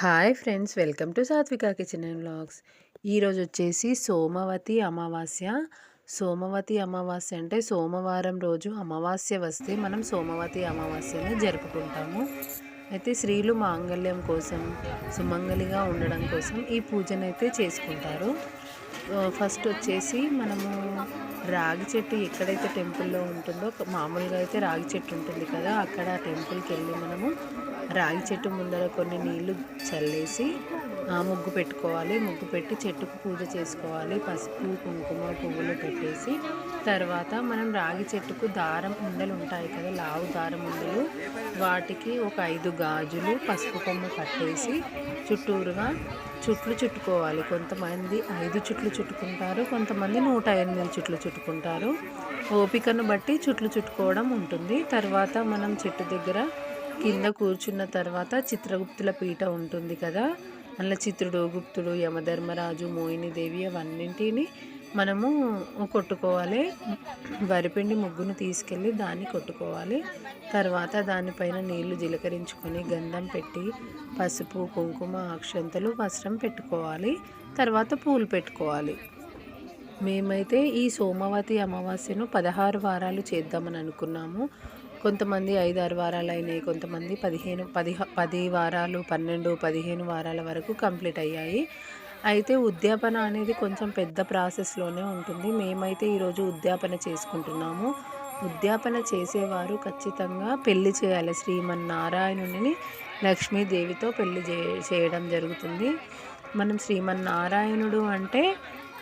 Hi friends welcome to Satvika kitchen and vlogs. ఈరోజు వచ్చేసి సోమవతి అమావాస్య. సోమవతి అమావాస్య అంటే సోమవారం రోజు అమావాస్య వస్తే మనం సోమవతి అమావాస్యని జరుపుకుంటాము. అయితే స్త్రీలు మాంగళ్యం కోసం సుమంగలిగా ఉండడం కోసం ఈ పూజనైతే చేసుకుంటారు. ఫస్ట్ వచ్చేసి మనము రాగి చెట్టు ఎక్కడైతే టెంపుల్లో ఉంటుందో మామూలుగా అయితే రాగి చెట్టు ఉంటుంది కదా అక్కడ టెంపుల్కి వెళ్ళి మనము రాగి చెట్టు ముందర కొన్ని నీళ్ళు చల్లేసి ముగ్గు పెట్టుకోవాలి. ముగ్గు పెట్టి చెట్టుకు పూజ చేసుకోవాలి. పసుపు కుంకుమ పువ్వులు పెట్టేసి తర్వాత మనం రాగి చెట్టుకు దారం ఉండలు ఉంటాయి కదా లావు దారం ఉండలు. వాటికి ఒక ఐదు గాజులు పసుపు కొమ్మ కట్టేసి చుట్టూరుగా చుట్లు చుట్టుకోవాలి. కొంతమంది ఐదు చుట్లు చుట్టుకుంటారు కొంతమంది నూట ఎనిమిది చుట్లు చుట్టుకుంటారు. ఓపికను బట్టి చుట్లు చుట్టుకోవడం ఉంటుంది. తర్వాత మనం చెట్టు దగ్గర కింద కూర్చున్న తర్వాత చిత్రగుప్తుల పీట ఉంటుంది కదా అందులో చిత్రుడు గుప్తుడు యమధర్మరాజు మోహినిదేవి అవన్నింటిని మనము కొట్టుకోవాలి. వరిపిండి ముగ్గును తీసుకెళ్ళి దాన్ని కొట్టుకోవాలి. తర్వాత దానిపైన నీళ్ళు జీలకరించుకొని గంధం పెట్టి పసుపు కుంకుమ అక్షంతలు వస్త్రం పెట్టుకోవాలి. తర్వాత పూలు పెట్టుకోవాలి. మేమైతే ఈ సోమవతి అమావాస్యను పదహారు వారాలు చేద్దామని అనుకున్నాము. కొంతమంది ఐదు ఆరు వారాలు అయినాయి కొంతమంది పదిహేను పది పది వారాలు పన్నెండు పదిహేను వారాల వరకు కంప్లీట్ అయ్యాయి. అయితే ఉద్యాపన అనేది కొంచెం పెద్ద ప్రాసెస్లోనే ఉంటుంది. మేమైతే ఈరోజు ఉద్యాపన చేసుకుంటున్నాము. ఉద్యాపన చేసేవారు ఖచ్చితంగా పెళ్ళి చేయాలి. శ్రీమన్నారాయణుని లక్ష్మీదేవితో పెళ్ళి చేయడం జరుగుతుంది. మనం శ్రీమన్నారాయణుడు అంటే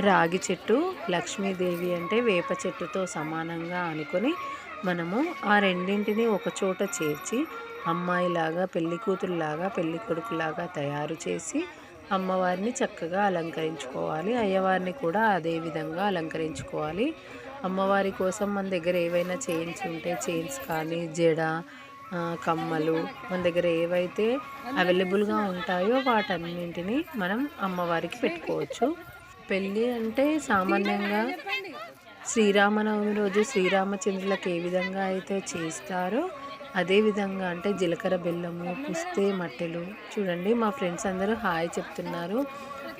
రాగి చెట్టు లక్ష్మీదేవి అంటే వేప చెట్టుతో సమానంగా అనుకొని మనము ఆ రెండింటిని ఒక చోట చేర్చి అమ్మాయిలాగా పెళ్ళి కూతురులాగా పెళ్ళి కొడుకులాగా తయారు చేసి అమ్మవారిని చక్కగా అలంకరించుకోవాలి. అయ్యవారిని కూడా అదే విధంగా అలంకరించుకోవాలి. అమ్మవారి కోసం మన దగ్గర ఏవైనా చైన్స్ ఉంటే చైన్స్ కానీ జడ కమ్మలు మన దగ్గర ఏవైతే అవైలబుల్గా ఉంటాయో వాటన్నింటినీ మనం అమ్మవారికి పెట్టుకోవచ్చు. పెళ్ళి అంటే సామాన్యంగా శ్రీరామనవమి రోజు శ్రీరామచంద్రులకు ఏ విధంగా అయితే చేస్తారో అదేవిధంగా అంటే జీలకర్ర బెల్లము పుస్తే మట్టెలు. చూడండి మా ఫ్రెండ్స్ అందరూ హాయ్ చెప్తున్నారు.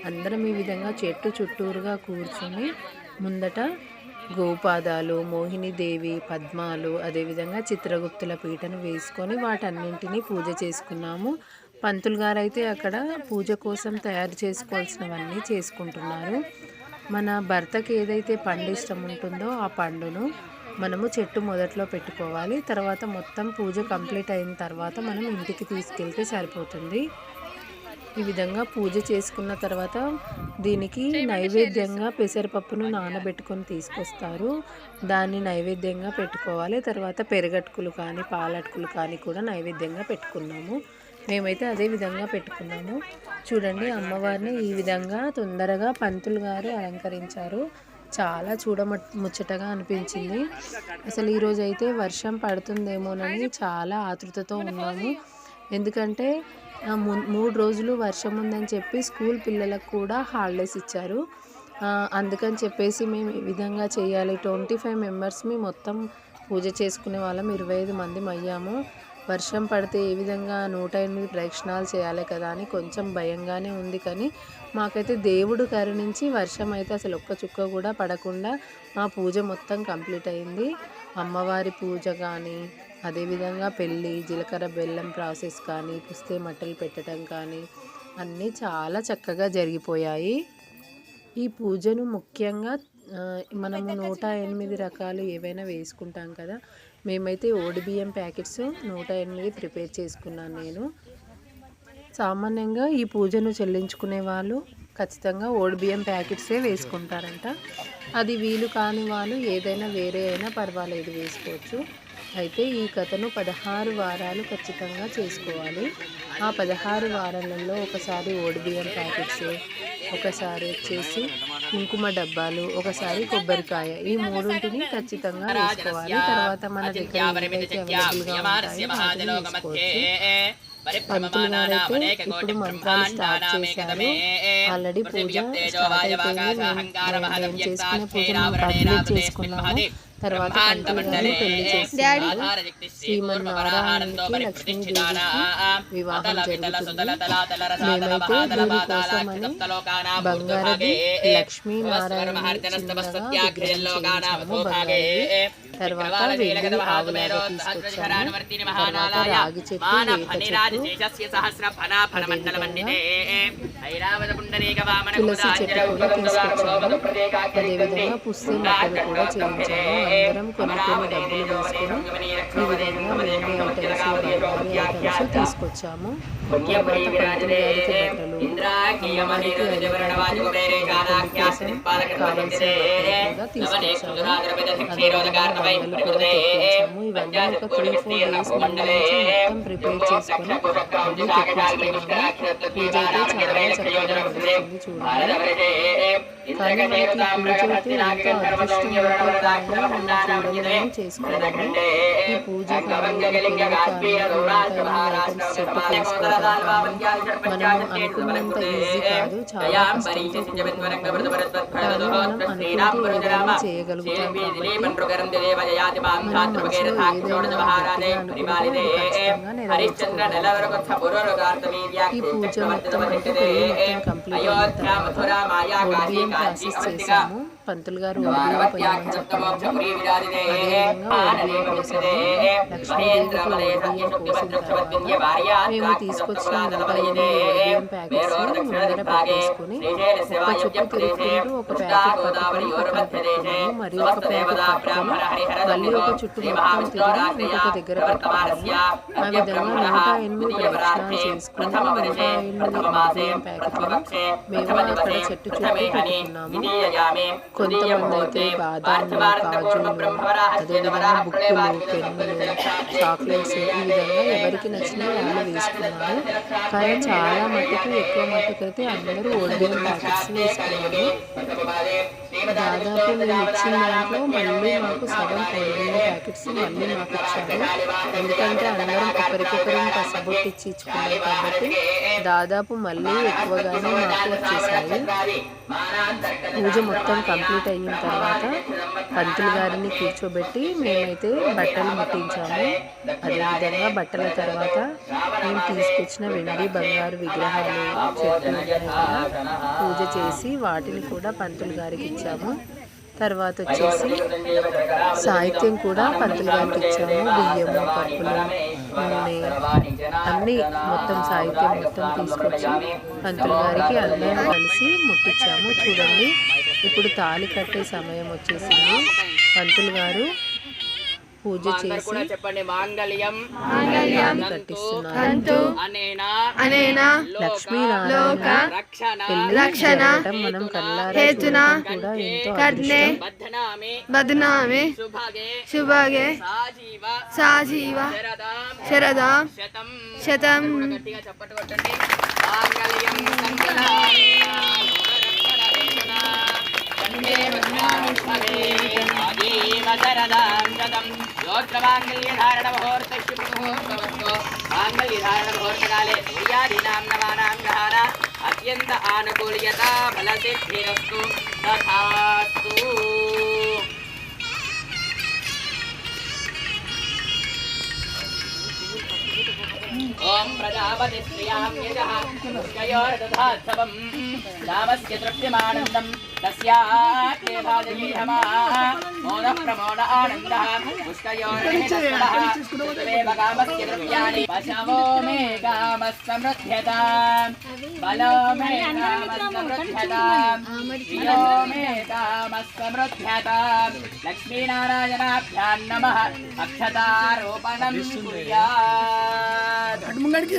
అందరం ఈ విధంగా చెట్టు చుట్టూరుగా కూర్చొని ముందట గోపాదాలు మోహినిదేవి పద్మాలు అదేవిధంగా చిత్రగుప్తుల పీటను వేసుకొని వాటన్నింటినీ పూజ చేసుకున్నాము. పంతులు గారు అయితే అక్కడ పూజ కోసం తయారు చేసుకోవాల్సినవన్నీ చేసుకుంటున్నారు. మన భర్తకి ఏదైతే పండు ఇష్టం ఉంటుందో ఆ పండును మనము చెట్టు మొదట్లో పెట్టుకోవాలి. తర్వాత మొత్తం పూజ కంప్లీట్ అయిన తర్వాత మనం ఇంటికి తీసుకెళ్తే సరిపోతుంది. ఈ విధంగా పూజ చేసుకున్న తర్వాత దీనికి నైవేద్యంగా పెసరపప్పును నానబెట్టుకొని తీసుకొస్తారు. దాన్ని నైవేద్యంగా పెట్టుకోవాలి. తర్వాత పెరగట్టుకులు కానీ పాలటుకులు కానీ కూడా నైవేద్యంగా పెట్టుకున్నాము. మేమైతే అదే విధంగా పెట్టుకున్నాము. చూడండి అమ్మవారిని ఈ విధంగా తొందరగా పంతులు గారు అలంకరించారు. చాలా చూడ ముచ్చటగా అనిపించింది. అసలు ఈరోజు అయితే వర్షం పడుతుందేమోనని చాలా ఆతృతతో ఉన్నాము. ఎందుకంటే మూడు రోజులు వర్షం ఉందని చెప్పి స్కూల్ పిల్లలకు కూడా హాలిడేస్ ఇచ్చారు. అందుకని చెప్పేసి మేము ఈ విధంగా చేయాలి. ట్వంటీ ఫైవ్ మెంబర్స్ని మొత్తం పూజ చేసుకునే వాళ్ళం. ఇరవై ఐదు మంది అయ్యాము వర్షం పడితే ఏ విధంగా నూట ఎనిమిది ప్రదక్షిణాలు చేయాలి కదా అని కొంచెం భయంగానే ఉంది కానీ మాకైతే దేవుడు కరుణించి వర్షం అయితే అసలు ఒక్క చుక్క కూడా పడకుండా మా పూజ మొత్తం కంప్లీట్ అయింది. అమ్మవారి పూజ కానీ అదేవిధంగా పెళ్ళి జీలకర్ర బెల్లం ప్రాసెస్ కానీ పుస్తే మట్టలు పెట్టడం కానీ అన్నీ చాలా చక్కగా జరిగిపోయాయి. ఈ పూజను ముఖ్యంగా మనము నూట ఎనిమిది రకాలు ఏవైనా వేసుకుంటాం కదా మేమైతే ఓడి బియ్యం ప్యాకెట్స్ నూట ఎనిమిది ప్రిపేర్ చేసుకున్నాను నేను. సామాన్యంగా ఈ పూజను చెల్లించుకునే వాళ్ళు ఖచ్చితంగా ఓడి బియ్యం ప్యాకెట్సే వేసుకుంటారంట. అది వీలు కాని వాళ్ళు ఏదైనా వేరే అయినా పర్వాలేదు వేసుకోవచ్చు. అయితే ఈ కథను పదహారు వారాలు ఖచ్చితంగా చేసుకోవాలి. ఆ పదహారు వారాలలో ఒకసారి ఓడిబియ్యం ప్యాకెట్స్ ఒకసారి వచ్చేసి కుంకుమ డబ్బాలు ఒకసారి కొబ్బరికాయ ఈ మూడింటిని ఖచ్చితంగా వేసుకోవాలి. తర్వాత మన దగ్గర పంతులు గారైతే ఇప్పుడు మంత్రాలు స్టార్ట్ చేశారు. ఆల్రెడీ పూజ స్టార్ట్ అయిపోయింది. మేము కంప్లీట్ చేసుకున్నాము? తర్వాత శ్రీమన్నారాయణకి లక్ష్మీదేవికి వివాహం జరుగుతుంది. మేమైతే దీనికోసమని బంగారది లక్ష్మీనారాయణ చిన్నగా విగ్రహం చేయించాము బంగారది తర్వాత వెండి ఆవులాగా తీసుకొచ్చాము. తర్వాత రాగి చెట్టు వేప చెట్టు తులసి చెట్టు కూడా తీసుకొచ్చాము. అదేవిధంగా పుస్తెల మొక్కలు కూడా చేయించాము. అందరం కొన్ని కొన్ని డబ్బులు వేసుకొని ఈ విధంగా వెండి ఐటమ్స్ బంగారు ఐటమ్స్ తీసుకొచ్చాము. తర్వాత పంతులు గారికి బట్టలు అమ్మవారికి కోసం కావాల్సిన బట్టలు కూడా తీసుకొచ్చాము. అదేవిధంగా బండలు కూడా తెప్పించాము ఇవన్నీ ఒక త్రీ ఫోర్ డేస్ ముందు నుంచి మొత్తం ప్రిపేర్ చేసుకొని అన్నీ తెప్పించుకున్నాము పూజ అయితే చాలా చక్కగా నడుస్తుంది చూడండి కానీ మనకి పూజ అయితే ఎంతో అదృష్టం ఉంటే కానీ మనం చూడలేదని చేసుకున్నాము ఈ పూజ కానీ పెళ్ళి కానీ ఐటమ్స్ చెట్టు చేసుకోవడం కానీ మనం అనుకున్నంత ఈజీ కాదు చాలా కష్టంతో కూడుకున్న పని. కానీ మనం అనుకుంటే ఏదైనా చేయగలుగుతాం కాబట్టి మనం మనసులో ఏదైనా గట్టిగా అనుకుంటే అది ఖచ్చితంగా నెరవేర్చుకోవాలి ఈ పూజ మొత్తం అంటే పంతులు గారు మేము తీసుకొచ్చిన ఒడిబియ్యం ప్యాకెట్స్ ముందర పెట్టేసుకుని ఒక చుట్టూ తిరుగుతుంటూ ఒక ప్యాకెట్ పట్టుకొని పక్కన పెట్టుకున్నాము మరి ఒక ప్యాకెట్ పట్టుకొని మళ్ళీ ఒక చుట్టూ మొత్తం తిరిగి ఇంకొక దగ్గర పెట్టుకున్నాము. ఆ విధంగా నూట ఎనిమిది ప్రదక్షిణాలు చేసుకుని నూట ఎనిమిది ప్యాకెట్లను మేము అక్కడ చెట్టు చుట్టూ పెట్టుకున్నాము కొంతమంది అయితే బాదాము కాజులు అదేవిధంగా బుక్కులు పెన్నులు చాక్లెట్స్ ఈ విధంగా ఎవరికి నచ్చినా వాళ్ళు వేసుకున్నారు కానీ చాలా మట్టుకు ఎక్కువ మట్టుకు అయితే అందరూ ఓడిబియ్యం ప్యాకెట్స్ వేసుకున్నారు దాదాపు మేము ఇచ్చిన దాంట్లో మళ్ళీ మాకు సగం ఓడిబియ్యం ప్యాకెట్స్ మళ్ళీ మాకు ఇచ్చారు. ఎందుకంటే అందరం ఒకరికొకరు కసబొట్టి ఇచ్చి ఇచ్చుకున్నాం కాబట్టి దాదాపు మళ్ళీ ఎక్కువగానే మాకు వచ్చేసాయి. పూజ మొత్తం కంప్లీట్ అయిన తర్వాత పంతులు గారిని కూర్చోబెట్టి మేమైతే బట్టలు ముట్టించాము. అదేవిధంగా బట్టల తర్వాత నేను తీసుకొచ్చిన వెండి బంగారు విగ్రహాలు పూజ చేసి వాటిని కూడా పంతులు గారికి ఇచ్చాము. తర్వాత వచ్చేసి సాహిత్యం కూడా పంతులు గారికి ఇచ్చాము. బియ్యము పప్పులు నూనె అన్నీ మొత్తం సాహిత్యం మొత్తం తీసుకొచ్చి పంతులు గారికి అందరం కలిసి ముట్టించాము చూడండి ఇప్పుడు తాళి కట్టే సమయం వచ్చేసింది. పంతులు గారు పూజ చేసి చెప్పండి మాంగళ్యం కట్టిస్తున్నారు. అనేనా రక్షణ మనం కర్ణే బద్నామి శుభగే సాజీవ సాజీవ శరదాం శరదాం శతం. శతం. కండే భద్రామి ఆజీవ శరదాం శతం యోత్రమాంగళ్యధారణ ముహూర్త శుభ ముహూర్తవస్తు ముహూర్తకాలే సూర్యాదీనాం నవానాం గ్రహాణ అత్యంత ఆనుకూల్యత ఫలసిద్ధిరస్తు తథాస్తు. ఓం ప్రజాపతి శ్రియాం యజ. పుష్కయోర్దధాత్సవం రామస్య తృప్తిమానందం ప్రమోద ఆనందః కామస్య ద్రవ్యాణి పశవో మే కామः సమృద్ధ్యతాం బలో మే కామः సమృద్ధ్యతాం ప్రిयो మే కామः సమృద్ధ్యతాం లక్ష్మీనారాయణాభ్యాం నమః అక్షతారోపణం కుర్యాత్ ముంగడికి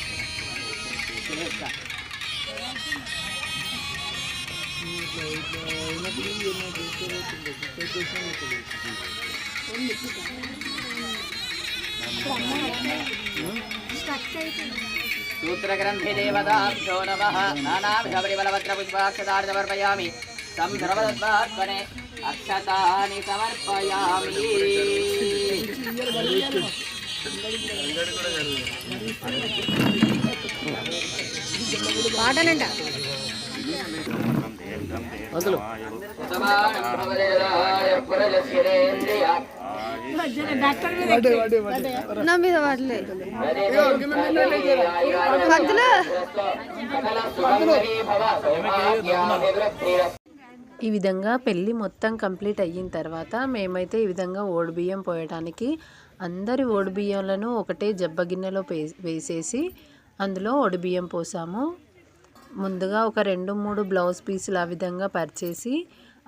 सूत्रग्रन्थिदेवताभ्यो नमः नानाभिषबलिबलभद्रपुष्पाक्षदार्धमर्पयामि तं सर्वदत्तात्मने अक्षतानि समर्पयामि। अंगड़ी పాటనంట. మీద ఈ విధంగా పెళ్ళి మొత్తం కంప్లీట్ అయిన తర్వాత మేమైతే ఈ విధంగా ఓడిబియ్యం పోయడానికి అందరి ఓడిబియ్యంలను ఒకటే జబ్బ గిన్నెలో వేసేసి అందులో ఓడిబియ్యం పోసాము. ముందుగా ఒక రెండు మూడు బ్లౌజ్ పీసులు ఆ విధంగా పరిచేసి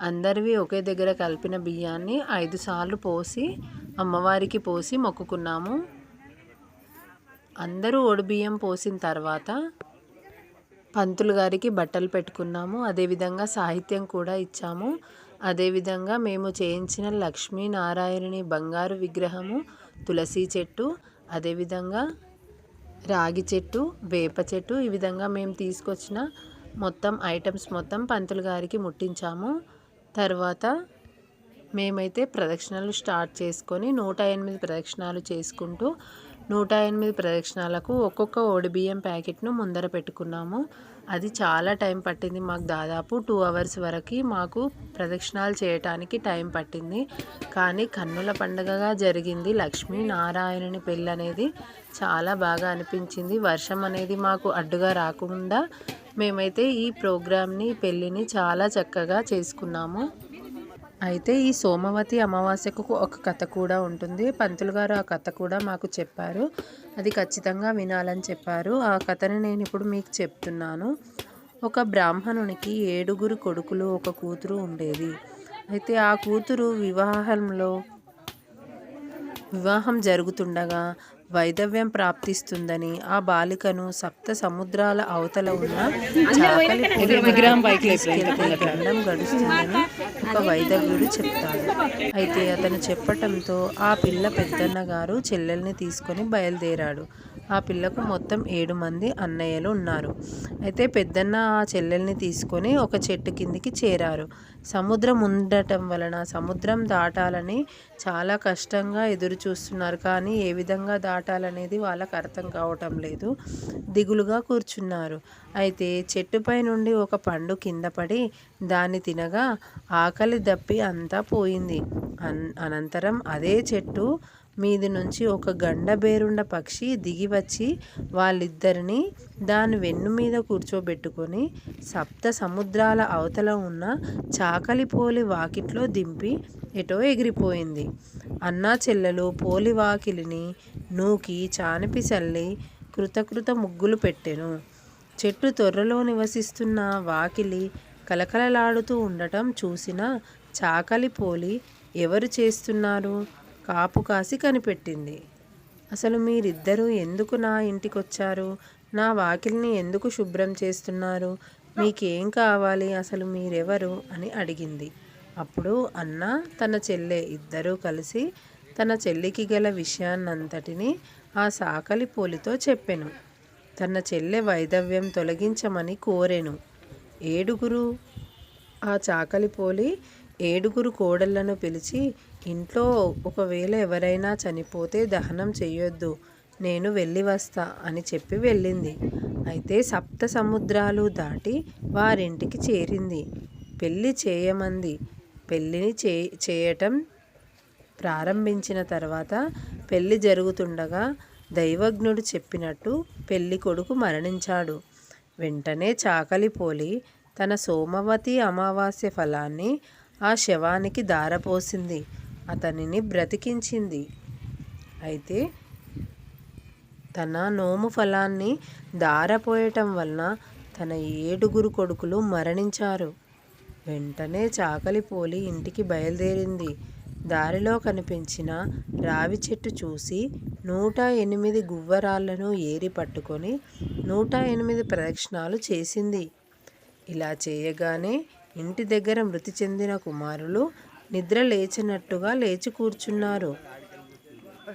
అందరివి ఒకే దగ్గర కలిపిన బియ్యాన్ని ఐదు సార్లు పోసి అమ్మవారికి పోసి మొక్కుకున్నాము. అందరూ ఓడిబియ్యం పోసిన తర్వాత పంతులు గారికి బట్టలు పెట్టుకున్నాము. అదేవిధంగా సాహిత్యం కూడా ఇచ్చాము. అదేవిధంగా మేము చేయించిన లక్ష్మీనారాయణని బంగారు విగ్రహము తులసి చెట్టు అదేవిధంగా రాగి చెట్టు వేప చెట్టు ఈ విధంగా మేము తీసుకొచ్చిన మొత్తం ఐటమ్స్ మొత్తం పంతులు గారికి ముట్టించాము. తర్వాత మేమైతే ప్రదక్షిణలు స్టార్ట్ చేసుకొని నూట ఎనిమిది ప్రదక్షిణాలు చేసుకుంటూ నూట ఎనిమిది ప్రదక్షిణాలకు ఒక్కొక్క ఓడిబియ్యం ప్యాకెట్ను ముందర పెట్టుకున్నాము. అది చాలా టైం పట్టింది. మాకు దాదాపు టూ అవర్స్ వరకు మాకు ప్రదక్షిణాలు చేయటానికి టైం పట్టింది. కానీ కన్నుల పండుగగా జరిగింది. లక్ష్మీ నారాయణుని పెళ్ళి అనేది చాలా బాగా అనిపించింది. వర్షం అనేది మాకు అడ్డుగా రాకుండా మేమైతే ఈ ప్రోగ్రామ్ని పెళ్ళిని చాలా చక్కగా చేసుకున్నాము. అయితే ఈ సోమవతి అమావాస్యకు ఒక కథ కూడా ఉంటుంది. పంతులు గారు ఆ కథ కూడా మాకు చెప్పారు. అది ఖచ్చితంగా వినాలని చెప్పారు. ఆ కథని నేను ఇప్పుడు మీకు చెప్తున్నాను. ఒక బ్రాహ్మణునికి ఏడుగురు కొడుకులు ఒక కూతురు ఉండేది. అయితే ఆ కూతురు వివాహంలో వివాహం జరుగుతుండగా వైదవ్యం ప్రాప్తిస్తుందని ఆ బాలికను సప్త సముద్రాల అవతల ఉన్న చాకలి గడుస్తుందని ఒక వైదవ్యుడు చెప్తాడు అయితే అతను చెప్పటంతో ఆ పిల్ల పెద్దన్న గారు చెల్లెల్ని తీసుకొని బయలుదేరాడు. ఆ పిల్లకు మొత్తం ఏడు మంది అన్నయ్యలు ఉన్నారు. అయితే పెద్దన్న ఆ చెల్లెల్ని తీసుకొని ఒక చెట్టు కిందికి చేరారు. సముద్రం ఉండటం వలన సముద్రం దాటాలని చాలా కష్టంగా ఎదురు చూస్తున్నారు కానీ ఏ విధంగా దాటాలనేది వాళ్ళకు అర్థం కావటం లేదు. దిగులుగా కూర్చున్నారు. అయితే చెట్టుపై నుండి ఒక పండు కింద పడి దాన్ని తినగా ఆకలి దప్పి అంతా పోయింది. అన్ అనంతరం అదే చెట్టు మీది నుంచి ఒక గండబేరుండ పక్షి దిగి వచ్చి వాళ్ళిద్దరిని దాని వెన్ను మీద కూర్చోబెట్టుకొని సప్త సముద్రాల అవతల ఉన్న చాకలి పోలి వాకిట్లో దింపి ఎటో ఎగిరిపోయింది. అన్నా చెల్లెలు పోలి వాకిలిని నూకి చానిపి చల్లి కృతకృత ముగ్గులు పెట్టెను. చెట్టు తొర్రలో నివసిస్తున్న వాకిలి కలకలలాడుతూ ఉండటం చూసిన చాకలి పోలి ఎవరు చేస్తున్నారు? కాపు కాసి కనిపెట్టింది. అసలు మీరిద్దరూ ఎందుకు నా ఇంటికొచ్చారు? నా వాకిలిని ఎందుకు శుభ్రం చేస్తున్నారు? మీకేం కావాలి? అసలు మీరెవరు? అని అడిగింది. అప్పుడు అన్న తన చెల్లె ఇద్దరూ కలిసి తన చెల్లికి గల విషయాన్నంతటిని ఆ సాకలి పోలితో చెప్పెను. తన చెల్లె వైదవ్యం తొలగించమని కోరెను. ఏడుగురు. ఆ చాకలి పోలి ఏడుగురు కోడళ్ళను పిలిచి ఇంట్లో ఒకవేళ ఎవరైనా చనిపోతే దహనం చేయొద్దు నేను వెళ్ళి వస్తా అని చెప్పి వెళ్ళింది. అయితే సప్త సముద్రాలు దాటి వారింటికి చేరింది. పెళ్ళి చేయమంది. పెళ్ళిని చే చేయటం ప్రారంభించిన తర్వాత పెళ్ళి జరుగుతుండగా దైవజ్ఞుడు చెప్పినట్టు పెళ్ళి కొడుకు మరణించాడు. వెంటనే చాకలి పోలి తన సోమవతి అమావాస్య ఫలాన్ని ఆ శవానికి దారపోసింది అతనిని బ్రతికించింది. అయితే తన నోము ఫలాన్ని దారపోయటం వలన తన ఏడుగురు కొడుకులు మరణించారు. వెంటనే చాకలి పోలి ఇంటికి బయలుదేరింది. దారిలో కనిపించిన రావి చెట్టు చూసి నూట ఎనిమిది గువ్వరాళ్ళను ఏరి పట్టుకొని నూట ఎనిమిది ప్రదక్షిణాలు చేసింది. ఇలా చేయగానే ఇంటి దగ్గర మృతి చెందిన కుమారులు నిద్ర లేచినట్టుగా లేచి కూర్చున్నారు.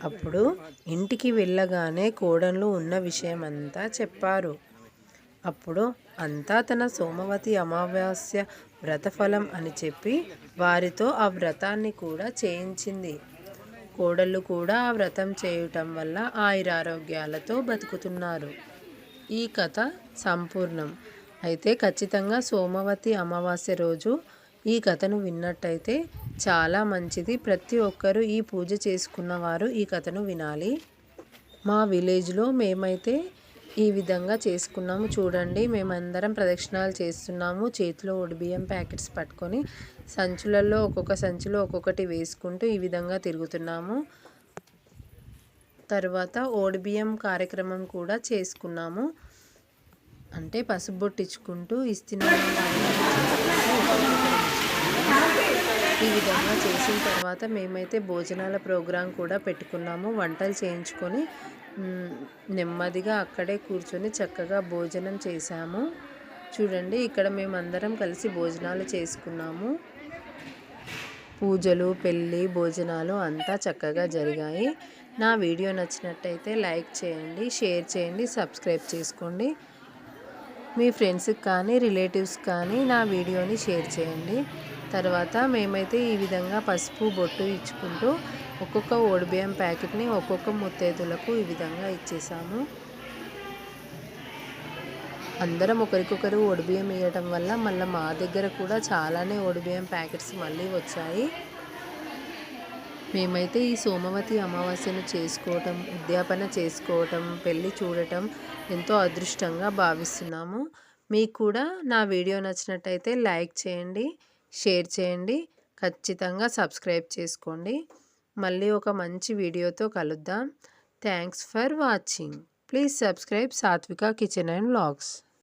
అప్పుడు ఇంటికి వెళ్ళగానే కోడళ్ళు ఉన్న విషయమంతా చెప్పారు. అప్పుడు అంతా తన సోమవతి అమావాస్య వ్రతఫలం అని చెప్పి వారితో ఆ వ్రతాన్ని కూడా చేయించింది. కోడళ్ళు కూడా ఆ వ్రతం చేయటం వల్ల ఆయురారోగ్యాలతో బతుకుతున్నారు. ఈ కథ సంపూర్ణం. అయితే ఖచ్చితంగా సోమవతి అమావాస్య రోజు ఈ కథను విన్నట్టయితే చాలా మంచిది. ప్రతి ఒక్కరూ ఈ పూజ చేసుకున్న వారు ఈ కథను వినాలి. మా విలేజ్లో మేమైతే ఈ విధంగా చేసుకున్నాము. చూడండి మేమందరం ప్రదక్షిణాలు చేస్తున్నాము. చేతిలో బియ్యం ప్యాకెట్స్ పట్టుకొని సంచులలో ఒక్కొక్క సంచిలో ఒక్కొక్కటి వేసుకుంటూ ఈ విధంగా తిరుగుతున్నాము. తర్వాత ఓడిబియ్యం కార్యక్రమం కూడా చేసుకున్నాము. అంటే పసుపు బొట్టించుకుంటూ ఇస్తున్నాము ఈ విధంగా చేసిన తర్వాత మేమైతే భోజనాల ప్రోగ్రాం కూడా పెట్టుకున్నాము. వంటలు చేయించుకొని నెమ్మదిగా అక్కడే కూర్చొని చక్కగా భోజనం చేశాము. చూడండి ఇక్కడ మేమందరం కలిసి భోజనాలు చేసుకున్నాము. పూజలు పెళ్ళి భోజనాలు అంతా చక్కగా జరిగాయి. నా వీడియో నచ్చినట్టయితే లైక్ చేయండి షేర్ చేయండి సబ్స్క్రైబ్ చేసుకోండి. మీ ఫ్రెండ్స్కి కానీ రిలేటివ్స్ కానీ నా వీడియోని షేర్ చేయండి. తర్వాత మేమైతే ఈ విధంగా పసుపు బొట్టు ఇచ్చుకుంటూ ఒక్కొక్క ఓడిబియ్యం ప్యాకెట్ని ఒక్కొక్క ముత్తైదులకు ఈ విధంగా ఇచ్చేసాము. అందరం ఒకరికొకరు ఓడిబియ్యం ఇవ్వటం వల్ల మళ్ళీ మా దగ్గర కూడా చాలానే ఓడిబియ్యం ప్యాకెట్స్ మళ్ళీ వచ్చాయి. మేమైతే ఈ సోమవతి అమావాస్యను చేసుకోవటం ఉద్యాపన చేసుకోవటం పెళ్ళి చూడటం ఎంతో అదృష్టంగా భావిస్తున్నాము. మీకు కూడా నా వీడియో నచ్చినట్టయితే లైక్ చేయండి షేర్ చేయండి ఖచ్చితంగా సబ్స్క్రైబ్ చేసుకోండి. మళ్ళీ ఒక మంచి వీడియోతో కలుద్దాం. Thanks for watching. Please subscribe Satvika kitchen and vlogs.